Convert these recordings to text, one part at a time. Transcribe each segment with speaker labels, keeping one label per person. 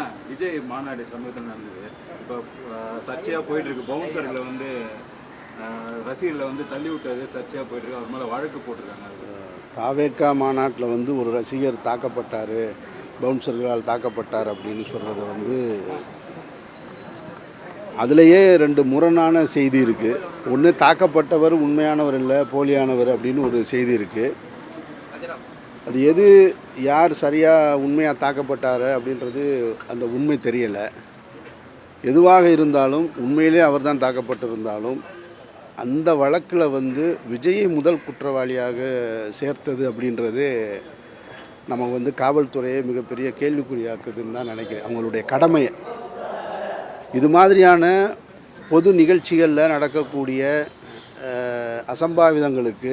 Speaker 1: அண்ணா விஜய் மாநாடு சமீபத்தில் நடந்தது. இப்போ சர்ச்சையாக போயிட்டு இருக்கு பவுன்சர்களை வந்து ரசிகர்களை வந்து தள்ளி விட்டது சர்ச்சையாக போயிட்டு இருக்கு அவர் மேலே வழக்கு போட்டிருக்காங்க.
Speaker 2: தாவேக்கா மாநாட்டில் வந்து ஒரு ரசிகர் தாக்கப்பட்டார். பவுன்சர்களால் தாக்கப்பட்டார் அப்படின்னு சொல்கிறது வந்து அதுலேயே ரெண்டு முரணான செய்தி இருக்குது ஒன்று தாக்கப்பட்டவர் உண்மையானவர் இல்லை போலியானவர் அப்படின்னு ஒரு செய்தி இருக்குது அது எது யார் சரியாக உண்மையாக தாக்கப்பட்டார் அப்படின்றது அந்த உண்மை தெரியலை. எதுவாக இருந்தாலும் உண்மையிலே அவர் தான் தாக்கப்பட்டிருந்தாலும் அந்த வழக்கில் வந்து விஜயை முதல் குற்றவாளியாக சேர்த்தது அப்படின்றது நம்ம வந்து காவல்துறையை மிகப்பெரிய கேள்விக்குறியாக்குதுன்னு தான் நினைக்கிறேன். அவங்களுடைய கடமையை. இது மாதிரியான பொது நிகழ்ச்சிகளில் நடக்கக்கூடிய அசம்பாவிதங்களுக்கு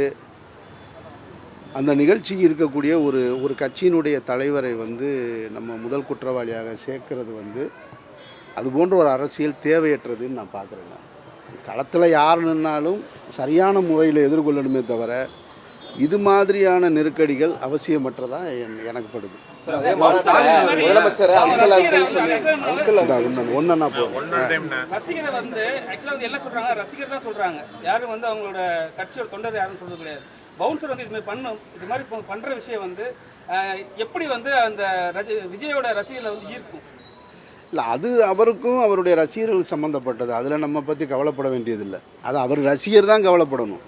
Speaker 2: அந்த நிகழ்ச்சிக்கு இருக்கக்கூடிய ஒரு ஒரு கட்சியினுடைய தலைவரை வந்து நம்ம முதல் குற்றவாளியாக சேர்க்கிறது வந்து அது போன்ற ஒரு அரசியல் தேவையற்றதுன்னு நான் பார்க்குறேங்க. களத்தில் யார் நின்னாலும் சரியான முறையில் எதிர்கொள்ளணுமே தவிர இது மாதிரியான நெருக்கடிகள் அவசியமற்றதா என்- எனக்கு படுது.
Speaker 3: முதலமைச்சர் அங்கிள் அங்கிள் சொல்லி அங்கிள்
Speaker 4: ரசிகரை வந்து என்ன சொல்றாங்க ரசிகர் தான் சொல்றாங்க. யாரும் வந்து அவங்களோட கட்சியோட தொண்டர் யாரும் சொல்றது கிடையாது. பவுன்சர் வந்து இது மாதிரி பண்ணும் இது மாதிரி பண்ணுற விஷயம் வந்து எப்படி வந்து அந்த ரஜ- விஜயோட ரசிகர்களை வந்து ஈர்க்கும்?
Speaker 2: இல்லை அது அவருக்கும் அவருடைய ரசிகர்கள் சம்மந்தப்பட்டது அதில் நம்ம பற்றி கவலைப்பட வேண்டியதில்லை. அது அவர் ரசிகர் தான் கவலைப்படணும்.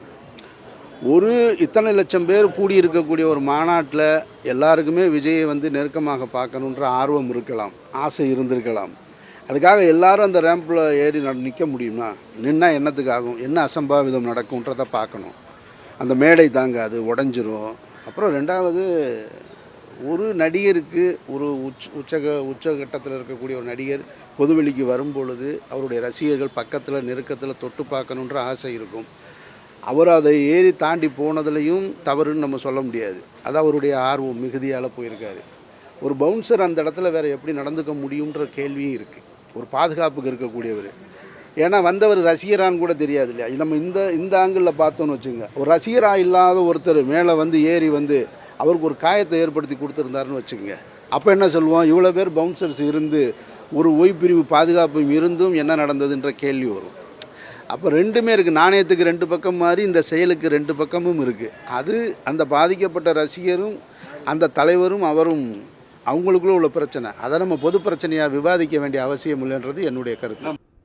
Speaker 2: ஒரு இத்தனை லட்சம் பேர் கூடியிருக்கக்கூடிய ஒரு மாநாட்டில் எல்லாருக்குமே விஜயை வந்து நெருக்கமாக பார்க்கணுன்ற ஆர்வம் இருக்கலாம். ஆசை இருந்திருக்கலாம். அதுக்காக எல்லாரும் அந்த ரேம்பில் ஏறி நிற்க முடியுமா? நின்னா என்னத்துக்காகும்? என்ன அசம்பாவிதம் நடக்கும்ன்றதை பார்க்கணும். அந்த மேடை தாங்க அது உடஞ்சிரும். அப்புறம் ரெண்டாவது ஒரு நடிகருக்கு ஒரு உச்ச உச்சக உச்சகட்டத்தில் இருக்கக்கூடிய ஒரு நடிகர் பொதுவெளிக்கு வரும்பொழுது அவருடைய ரசிகர்கள் பக்கத்தில் நெருக்கத்தில் தொட்டு பார்க்கணுன்ற ஆசை இருக்கும். அவர் அதை ஏறி தாண்டி போனதுலையும் தவறுன்னு நம்ம சொல்ல முடியாது. அது அவருடைய ஆர்வம் மிகுதியால் போயிருக்காரு. ஒரு பவுன்சர் அந்த இடத்துல வேறு எப்படி நடந்துக்க முடியுன்ற கேள்வியும் இருக்குது ஒரு பாதுகாப்புக்கு இருக்கக்கூடியவர். ஏன்னா வந்தவர் ரசிகரான்னு கூட தெரியாது இல்லையா? நம்ம இந்த இந்த ஆங்கிளில் பார்த்தோன்னு வச்சுங்க ஒரு ரசிகராக இல்லாத ஒருத்தர் மேலே வந்து ஏறி வந்து அவருக்கு ஒரு காயத்தை ஏற்படுத்தி கொடுத்துருந்தாருன்னு வச்சுக்கோங்க. அப்போ என்ன சொல்லுவோம்? இவ்வளோ பேர் பவுன்சர்ஸ் இருந்து ஒரு ஓய்பிரிவு பாதுகாப்பும் இருந்தும் என்ன நடந்ததுன்ற கேள்வி வரும். அப்போ ரெண்டுமே இருக்குது நாணயத்துக்கு ரெண்டு பக்கம் மாதிரி இந்த செயலுக்கு ரெண்டு பக்கமும் இருக்குது அது அந்த பாதிக்கப்பட்ட ரசிகரும் அந்த தலைவரும் அவரும் அவங்களுக்குள்ள உள்ள பிரச்சனை. அதை நம்ம பொது பிரச்சனையாக விவாதிக்க வேண்டிய அவசியம் இல்லைன்றது என்னுடைய கருத்து.